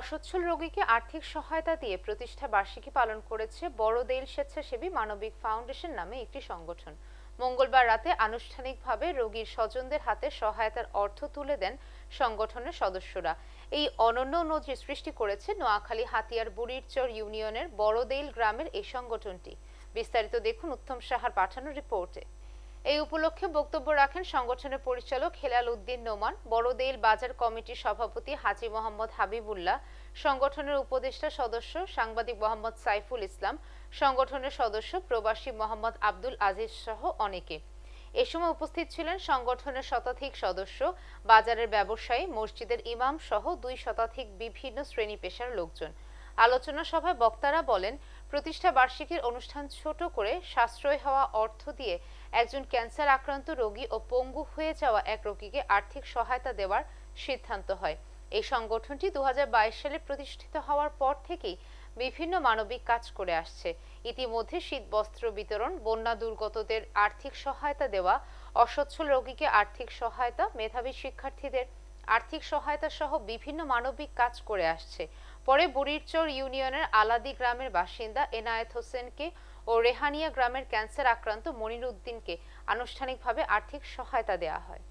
অসচ্ছল রোগীকে আর্থিক সহায়তা দিয়ে প্রতিষ্ঠা বার্ষিকী পালন করেছে বড়দেইল স্বেচ্ছাসেবী মানবিক ফাউন্ডেশন নামে একটি সংগঠন। মঙ্গলবার রাতে আনুষ্ঠানিকভাবে রোগীর স্বজনদের হাতে সহায়তার অর্থ তুলে দেন সংগঠনের সদস্যরা। এই অনন্য নজির সৃষ্টি করেছে নোয়াখালী হাতিয়ার বুড়িরচর ইউনিয়নের বড়দেইল গ্রামের এই সংগঠনটি। বিস্তারিত দেখুন উত্তম সাহার পাঠানো রিপোর্টে। এই উপলক্ষে বক্তব্য রাখেন সংগঠনের পরিচালক হেলাল উদ্দিন নোমান, বড়দেইল বাজার কমিটির সভাপতি হাজী মোহাম্মদ হাবিবুল্লাহ, সংগঠনের উপদেষ্টা সদস্য সাংবাদিক মোহাম্মদ সাইফুল ইসলাম, সংগঠনের সদস্য প্রবাসী মোহাম্মদ আব্দুল আজিজ সহ অনেকে। এ সময় উপস্থিত ছিলেন সংগঠনের শতাধিক সদস্য, বাজারের ব্যবসায়ী, মসজিদের ইমাম সহ দুই শতাধিক বিভিন্ন শ্রেণি পেশার লোকজন। আলোচনা সভায় বক্তারা বলেন প্রতিষ্ঠা বার্ষিকীর অনুষ্ঠান ছোট করে সাশ্রয় হওয়া অর্থ দিয়ে একজন ক্যান্সার আক্রান্ত রোগী ও পঙ্গু হয়ে যাওয়া এক রোগীকে আর্থিক সহায়তা দেওয়ার সিদ্ধান্ত হয়। এই সংগঠনটি দু সালে প্রতিষ্ঠিত হওয়ার পর থেকেই বিভিন্ন মানবিক কাজ করে আসছে। ইতিমধ্যে শীত বস্ত্র বিতরণ, বন্যা দুর্গতদের আর্থিক সহায়তা দেওয়া, অসচ্ছল রোগীকে আর্থিক সহায়তা, মেধাবী শিক্ষার্থীদের আর্থিক সহায়তা সহ বিভিন্ন মানবিক কাজ করে আসছে। পরে বুড়িরচর ইউনিয়নের আলাদি গ্রামের বাসিন্দা এনায়েত হোসেনকে ও রেহানিয়া গ্রামের ক্যান্সার আক্রান্ত মনির উদ্দিনকে আনুষ্ঠানিকভাবে আর্থিক সহায়তা দেওয়া হয়।